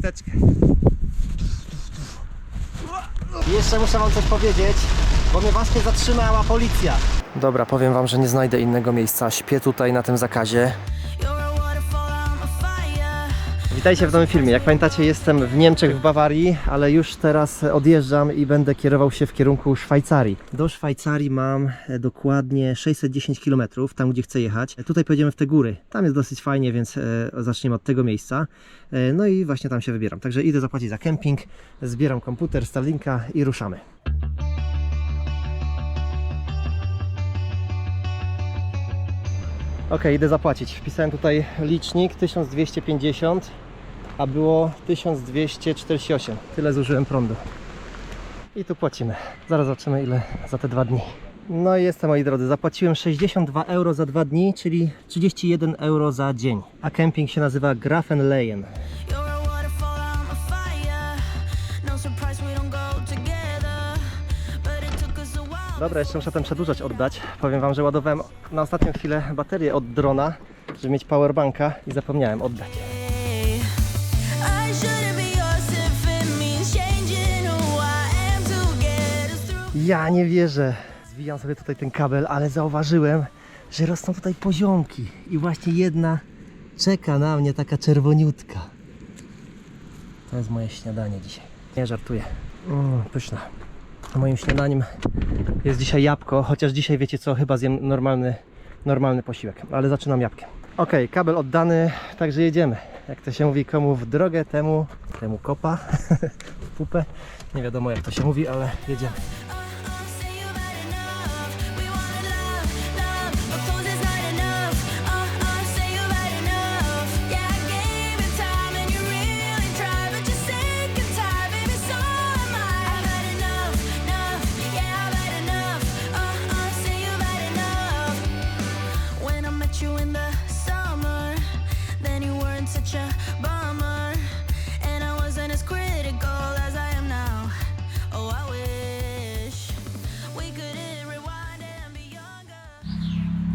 chusteczkę. Jeszcze muszę wam coś powiedzieć, bo mnie właśnie zatrzymała policja. Dobra, powiem wam, że nie znajdę innego miejsca. Śpię tutaj na tym zakazie. Witajcie w nowym filmie. Jak pamiętacie, jestem w Niemczech, w Bawarii, ale już teraz odjeżdżam i będę kierował się w kierunku Szwajcarii. Do Szwajcarii mam e, dokładnie 610 km, tam gdzie chcę jechać. E, Tutaj pojedziemy w te góry. Tam jest dosyć fajnie, więc e, zaczniemy od tego miejsca. No i właśnie tam się wybieram. Także idę zapłacić za kemping, zbieram komputer, Starlinka i ruszamy. Ok, idę zapłacić. Wpisałem tutaj licznik 1250, a było 1248. Tyle zużyłem prądu. I tu płacimy. Zaraz zobaczymy ile za te dwa dni. No i jestem moi drodzy, zapłaciłem 62 euro za dwa dni, czyli 31 euro za dzień. A kemping się nazywa Grafenleyen. Dobra, jeszcze muszę ten przedłużać oddać. Powiem Wam, że ładowałem na ostatnią chwilę baterię od drona, żeby mieć powerbanka i zapomniałem oddać. Ja nie wierzę. Zwijam sobie tutaj ten kabel, ale zauważyłem, że rosną tutaj poziomki. I właśnie jedna czeka na mnie, taka czerwoniutka. To jest moje śniadanie dzisiaj. Nie żartuję. Mm, pyszne. Moim śniadaniem jest dzisiaj jabłko, chociaż dzisiaj wiecie co, chyba zjem normalny, normalny posiłek, ale zaczynam jabłkiem. Ok, kabel oddany, także jedziemy. Jak to się mówi, komu w drogę, temu, temu kopa, w pupę. Nie wiadomo jak to się mówi, ale jedziemy.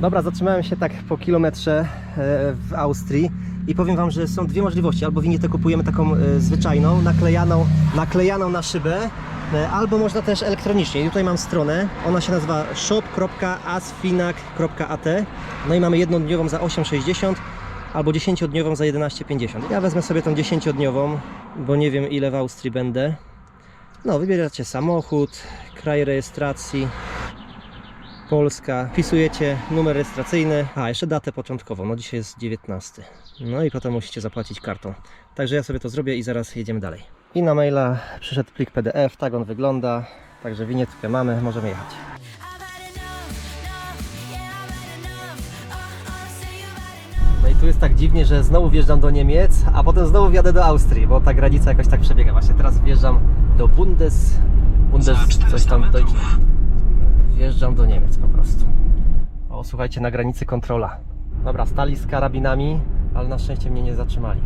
Dobra, zatrzymałem się tak po kilometrze e, w Austrii i powiem Wam, że są dwie możliwości. Albo winietę kupujemy taką e, zwyczajną, naklejaną, naklejaną na szybę, e, albo można też elektronicznie. I tutaj mam stronę, ona się nazywa shop.asfinak.at No i mamy jednodniową za 8,60 albo 10-dniową za 11,50. Ja wezmę sobie tą 10-dniową, bo nie wiem ile w Austrii będę. No, wybieracie samochód, kraj rejestracji, Polska. Wpisujecie numer rejestracyjny, a jeszcze datę początkową, no dzisiaj jest 19. No i potem musicie zapłacić kartą. Także ja sobie to zrobię i zaraz jedziemy dalej. I na maila przyszedł plik PDF, tak on wygląda. Także winietkę mamy, możemy jechać. No i tu jest tak dziwnie, że znowu wjeżdżam do Niemiec, a potem znowu wjadę do Austrii, bo ta granica jakoś tak przebiega. Właśnie teraz wjeżdżam do Bundes... Bundes... coś tam... Do, wjeżdżam do Niemiec po prostu. O, słuchajcie, na granicy kontrola. Dobra, stali z karabinami, ale na szczęście mnie nie zatrzymali.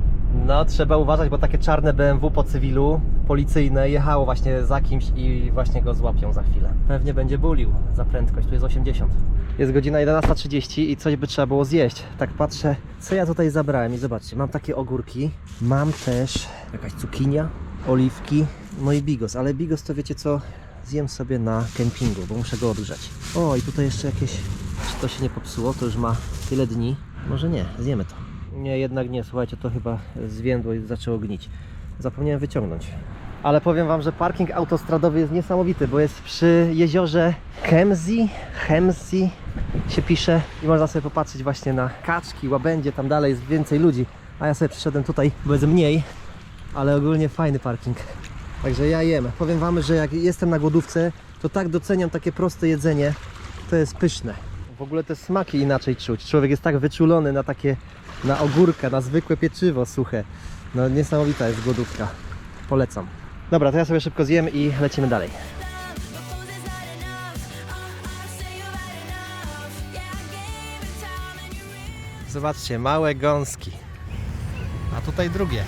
No, trzeba uważać, bo takie czarne BMW po cywilu, policyjne, jechało właśnie za kimś i właśnie go złapią za chwilę. Pewnie będzie bulił za prędkość, tu jest 80. Jest godzina 11.30 i coś by trzeba było zjeść. Tak patrzę, co ja tutaj zabrałem i zobaczcie, mam takie ogórki, mam też jakaś cukinia, oliwki, no i bigos, ale bigos to wiecie co, zjem sobie na kempingu, bo muszę go odgrzać. O, i tutaj jeszcze jakieś, czy to się nie popsuło, to już ma tyle dni. Może nie, zjemy to. Nie, jednak nie, słuchajcie, to chyba zwiędło i zaczęło gnić. Zapomniałem wyciągnąć. Ale powiem Wam, że parking autostradowy jest niesamowity, bo jest przy jeziorze Chemzi, Chemzi się pisze i można sobie popatrzeć właśnie na kaczki, łabędzie, tam dalej jest więcej ludzi. A ja sobie przyszedłem tutaj, bo jest mniej, ale ogólnie fajny parking. Także ja jem. Powiem Wam, że jak jestem na głodówce, to tak doceniam takie proste jedzenie. To jest pyszne. W ogóle te smaki inaczej czuć. Człowiek jest tak wyczulony na takie, na ogórka, na zwykłe pieczywo suche. No niesamowita jest głodówka. Polecam. Dobra, to ja sobie szybko zjem i lecimy dalej. Zobaczcie, małe gąski. A tutaj drugie.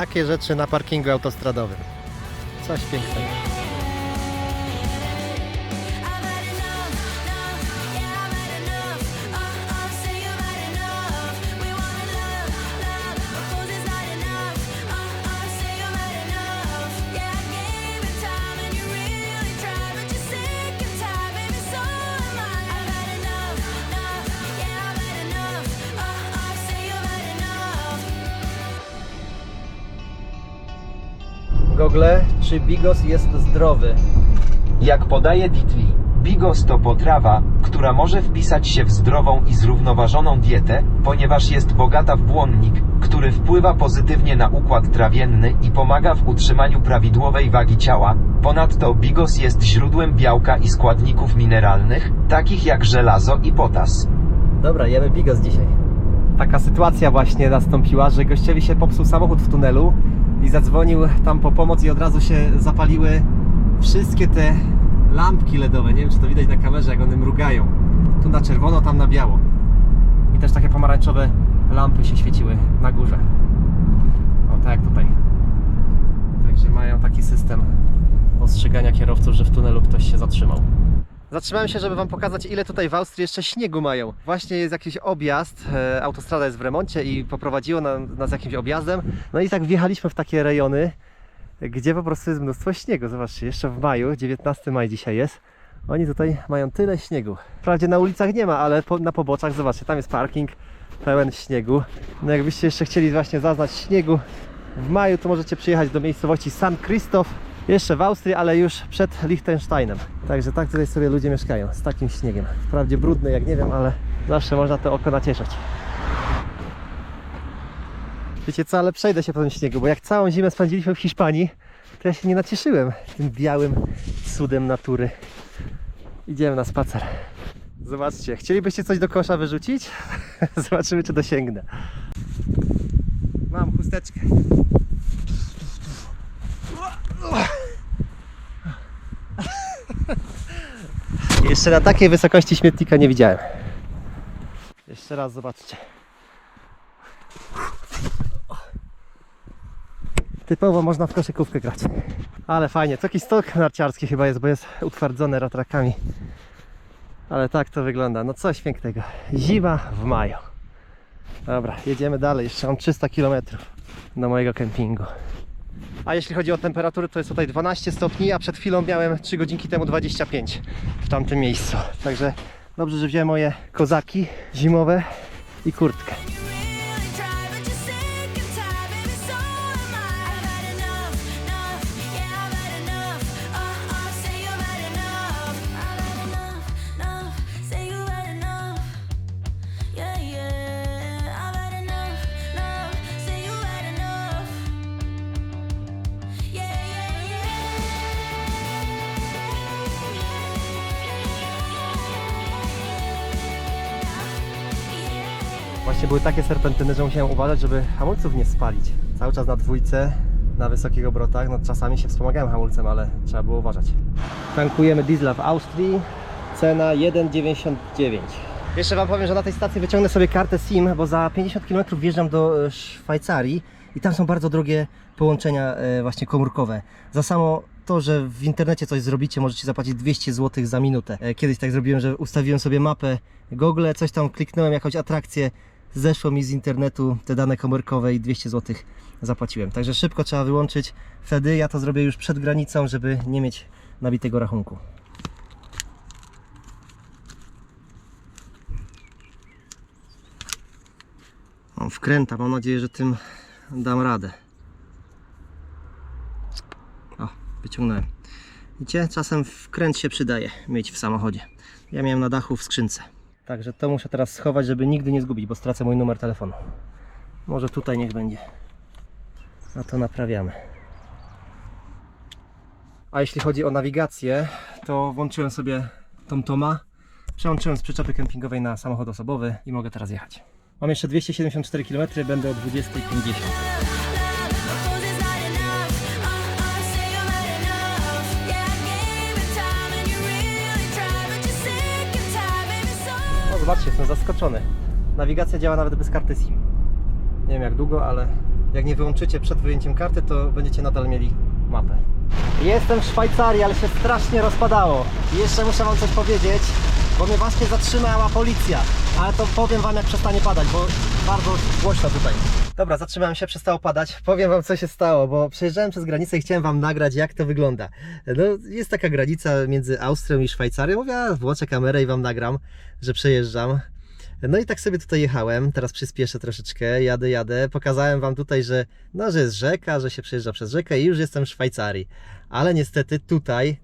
Takie rzeczy na parkingu autostradowym. Coś pięknego. Google, czy Bigos jest zdrowy? Jak podaje Ditli, bigos to potrawa, która może wpisać się w zdrową i zrównoważoną dietę, ponieważ jest bogata w błonnik, który wpływa pozytywnie na układ trawienny i pomaga w utrzymaniu prawidłowej wagi ciała. Ponadto bigos jest źródłem białka i składników mineralnych, takich jak żelazo i potas. Dobra, jemy bigos dzisiaj. Taka sytuacja właśnie nastąpiła, że gościowi się popsuł samochód w tunelu i zadzwonił tam po pomoc i od razu się zapaliły wszystkie te lampki LEDowe. Nie wiem, czy to widać na kamerze, jak one mrugają. Tu na czerwono, tam na biało. I też takie pomarańczowe lampy się świeciły na górze. O, tak tutaj. Także mają taki system ostrzegania kierowców, że w tunelu ktoś się zatrzymał. Zatrzymałem się, żeby Wam pokazać, ile tutaj w Austrii jeszcze śniegu mają. Właśnie jest jakiś objazd, e, autostrada jest w remoncie i poprowadziło na- nas jakimś objazdem. No i tak wjechaliśmy w takie rejony, gdzie po prostu jest mnóstwo śniegu. Zobaczcie, jeszcze w maju, 19 maj dzisiaj jest. Oni tutaj mają tyle śniegu. Wprawdzie na ulicach nie ma, ale po, na poboczach, zobaczcie, tam jest parking pełen śniegu. No jakbyście jeszcze chcieli właśnie zaznać śniegu w maju, to możecie przyjechać do miejscowości San Krzysztof, jeszcze w Austrii, ale już przed Liechtensteinem. Także tak tutaj sobie ludzie mieszkają, z takim śniegiem. Wprawdzie brudny, jak nie wiem, ale zawsze można to oko nacieszać. Wiecie co, ale przejdę się po tym śniegu, bo jak całą zimę spędziliśmy w Hiszpanii, to ja się nie nacieszyłem tym białym cudem natury. Idziemy na spacer. Zobaczcie, chcielibyście coś do kosza wyrzucić? Zobaczymy, czy dosięgnę. Mam chusteczkę. Jeszcze na takiej wysokości śmietnika nie widziałem. Jeszcze raz zobaczcie. Typowo można w koszykówkę grać. Ale fajnie. To jakiś stok narciarski chyba jest, bo jest utwardzony ratrakami. Ale tak to wygląda. No coś pięknego. Zima w maju. Dobra, jedziemy dalej. Jeszcze mam 300 km do mojego kempingu. A jeśli chodzi o temperatury, to jest tutaj 12 stopni, a przed chwilą miałem 3 godzinki temu 25 w tamtym miejscu. Także dobrze, że wziąłem moje kozaki zimowe i kurtkę. Były takie serpentyny, że musiałem uważać, żeby hamulców nie spalić. Cały czas na dwójce, na wysokich obrotach, no czasami się wspomagałem hamulcem, ale trzeba było uważać. Tankujemy diesla w Austrii, cena 1,99. Jeszcze Wam powiem, że na tej stacji wyciągnę sobie kartę SIM, bo za 50 km wjeżdżam do e, Szwajcarii i tam są bardzo drogie połączenia e, właśnie komórkowe. Za samo to, że w internecie coś zrobicie, możecie zapłacić 200 zł za minutę. E, Kiedyś tak zrobiłem, że ustawiłem sobie mapę Google, coś tam kliknąłem, jakąś atrakcję, zeszło mi z internetu te dane komórkowe i 200 zł zapłaciłem. Także szybko trzeba wyłączyć. Wtedy ja to zrobię już przed granicą, żeby nie mieć nabitego rachunku. O, wkręta, mam nadzieję, że tym dam radę. O, wyciągnąłem. Widzicie, czasem wkręt się przydaje mieć w samochodzie. Ja miałem na dachu w skrzynce. Także to muszę teraz schować, żeby nigdy nie zgubić, bo stracę mój numer telefonu. Może tutaj niech będzie. A to naprawiamy. A jeśli chodzi o nawigację, to włączyłem sobie TomToma, przełączyłem z przyczepy kempingowej na samochód osobowy i mogę teraz jechać. Mam jeszcze 274 km, będę o 20.50. zobaczcie, jestem zaskoczony. Nawigacja działa nawet bez karty SIM. Nie wiem jak długo, ale jak nie wyłączycie przed wyjęciem karty, to będziecie nadal mieli mapę. Jestem w Szwajcarii, ale się strasznie rozpadało. Jeszcze muszę Wam coś powiedzieć, bo mnie właśnie zatrzymała policja. Ale to powiem Wam jak przestanie padać, bo bardzo głośno tutaj. Dobra, zatrzymałem się, przestało padać. Powiem Wam co się stało, bo przejeżdżałem przez granicę i chciałem Wam nagrać jak to wygląda. No, jest taka granica między Austrią i Szwajcarią. Mówię, a włączę kamerę i Wam nagram, że przejeżdżam. No i tak sobie tutaj jechałem, teraz przyspieszę troszeczkę, jadę, jadę. Pokazałem Wam tutaj, że, no, że jest rzeka, że się przejeżdża przez rzekę i już jestem w Szwajcarii. Ale niestety tutaj,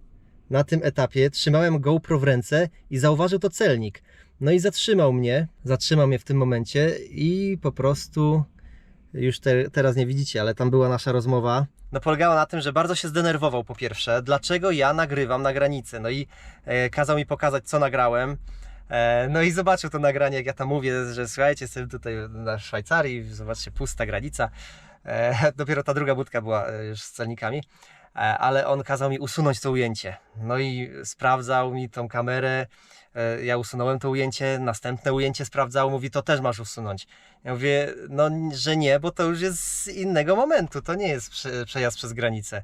na tym etapie, trzymałem GoPro w ręce i zauważył to celnik. No i zatrzymał mnie, zatrzymał mnie w tym momencie i po prostu już te, teraz nie widzicie, ale tam była nasza rozmowa. No polegała na tym, że bardzo się zdenerwował po pierwsze, dlaczego ja nagrywam na granicy. No i e, kazał mi pokazać, co nagrałem. E, no i zobaczył to nagranie, jak ja tam mówię, że słuchajcie, jestem tutaj na Szwajcarii, zobaczcie, pusta granica. E, dopiero ta druga budka była e, już z celnikami, ale on kazał mi usunąć to ujęcie. No i sprawdzał mi tą kamerę, e, ja usunąłem to ujęcie, następne ujęcie sprawdzał, mówi, to też masz usunąć. Ja mówię, no, że nie, bo to już jest z innego momentu, to nie jest prze, przejazd przez granicę.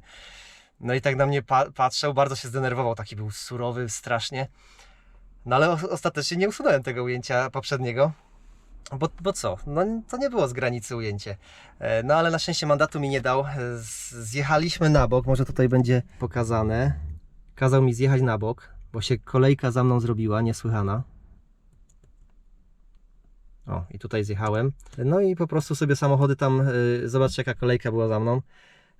No i tak na mnie pa patrzył, bardzo się zdenerwował, taki był surowy strasznie. No ale ostatecznie nie usunąłem tego ujęcia poprzedniego. Bo, bo co? No to nie było z granicy ujęcie. E, No ale na szczęście mandatu mi nie dał. E, Zjechaliśmy na bok, może tutaj będzie pokazane. Kazał mi zjechać na bok, bo się kolejka za mną zrobiła, niesłychana. O, i tutaj zjechałem. No i po prostu sobie samochody tam, y, zobaczcie jaka kolejka była za mną.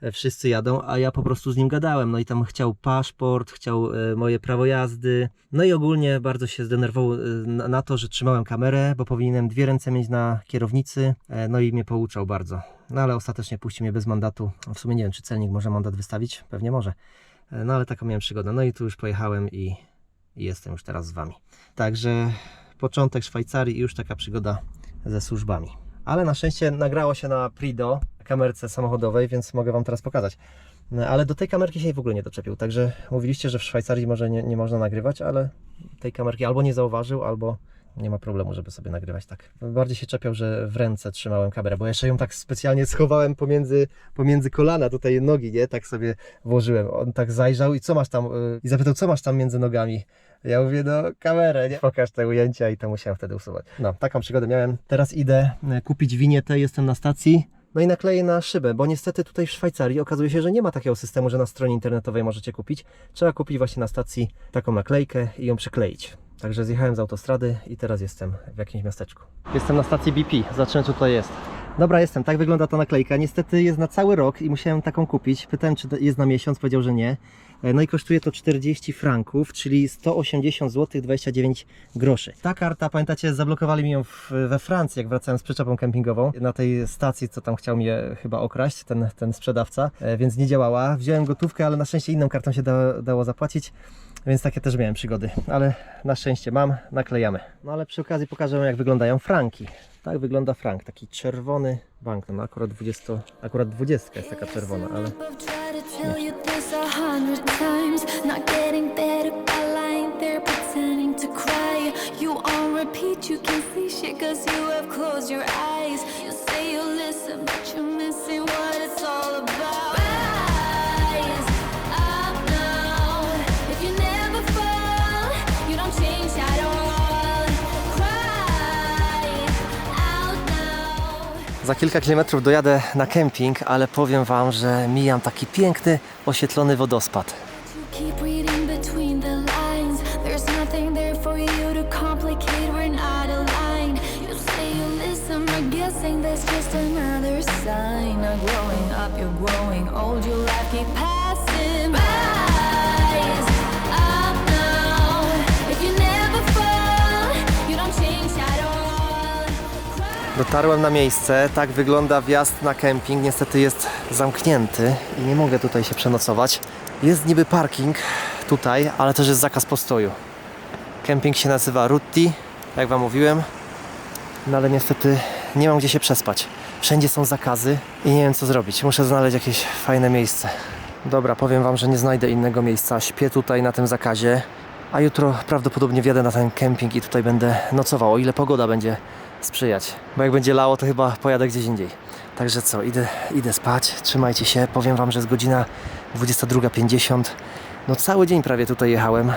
E, Wszyscy jadą, a ja po prostu z nim gadałem. No i tam chciał paszport, chciał e, moje prawo jazdy. No i ogólnie bardzo się zdenerwował e, na, to, że trzymałem kamerę, bo powinienem dwie ręce mieć na kierownicy. No i mnie pouczał bardzo. No ale ostatecznie puścił mnie bez mandatu. W sumie nie wiem, czy celnik może mandat wystawić. Pewnie może. No ale taką miałem przygodę. No i tu już pojechałem i jestem już teraz z Wami. Także początek Szwajcarii i już taka przygoda ze służbami. Ale na szczęście nagrało się na Prido, kamerce samochodowej, więc mogę Wam teraz pokazać. No, Ale do tej kamerki się w ogóle nie doczepił, także mówiliście, że w Szwajcarii może nie, nie można nagrywać, ale tej kamerki albo nie zauważył, albo nie ma problemu, żeby sobie nagrywać tak. Bardziej się czepiał, że w ręce trzymałem kamerę, bo jeszcze ją tak specjalnie schowałem pomiędzy, pomiędzy kolana, tutaj nogi, nie? Tak sobie włożyłem. On tak zajrzał i co masz tam, y, i zapytał, co masz tam między nogami. Ja mówię, no kamerę, nie? Pokaż te ujęcia i to musiałem wtedy usuwać. No, taką przygodę miałem. Teraz idę y, kupić winietę, jestem na stacji. No i nakleję na szybę, bo niestety tutaj w Szwajcarii okazuje się, że nie ma takiego systemu, że na stronie internetowej możecie kupić. Trzeba kupić właśnie na stacji taką naklejkę i ją przykleić. Także zjechałem z autostrady i teraz jestem w jakimś miasteczku. Jestem na stacji BP, zobaczymy co tutaj jest. Dobra, jestem, tak wygląda ta naklejka. Niestety jest na cały rok i musiałem taką kupić. Pytałem, czy jest na miesiąc, powiedział, że nie. E, No i kosztuje to 40 franków, czyli 180 zł 29 groszy. Ta karta, pamiętacie, zablokowali mi ją w, we Francji, jak wracałem z przyczepą kempingową. Na tej stacji, co tam chciał mnie chyba okraść, ten, ten sprzedawca, e, więc nie działała. Wziąłem gotówkę, ale na szczęście inną kartą się da, dało zapłacić. Więc takie też miałem przygody, ale na szczęście mam, naklejamy. No ale przy okazji pokażę jak wyglądają franki. Tak wygląda frank, taki czerwony banknot, no akurat 20, akurat 20 jest taka czerwona, ale I've hundred times. Not getting better by lying there pretending to cry. You on repeat, you can't see shit cause you have closed your eyes. You say you listen, but you're Za kilka kilometrów dojadę na kemping, ale powiem Wam, że mijam taki piękny, oświetlony wodospad. Dotarłem na miejsce, tak wygląda wjazd na kemping. Niestety jest zamknięty i nie mogę tutaj się przenocować. Jest niby parking tutaj, ale też jest zakaz postoju. Kemping się nazywa Rutti, jak Wam mówiłem, no ale niestety nie mam gdzie się przespać. Wszędzie są zakazy i nie wiem co zrobić. Muszę znaleźć jakieś fajne miejsce. Dobra, powiem Wam, że nie znajdę innego miejsca. Śpię tutaj na tym zakazie A jutro prawdopodobnie wjadę na ten kemping i tutaj będę nocował, o ile pogoda będzie sprzyjać. Bo jak będzie lało, to chyba pojadę gdzieś indziej. Także co, idę, idę spać, trzymajcie się. Powiem Wam, że jest godzina 22.50. No cały dzień prawie tutaj jechałem.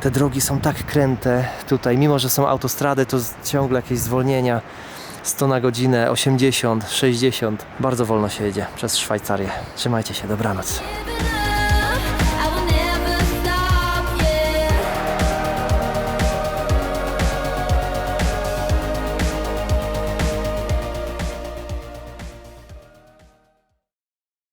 Te drogi są tak kręte tutaj, mimo że są autostrady, to ciągle jakieś zwolnienia. 100 na godzinę, 80, 60. Bardzo wolno się jedzie przez Szwajcarię. Trzymajcie się, dobranoc.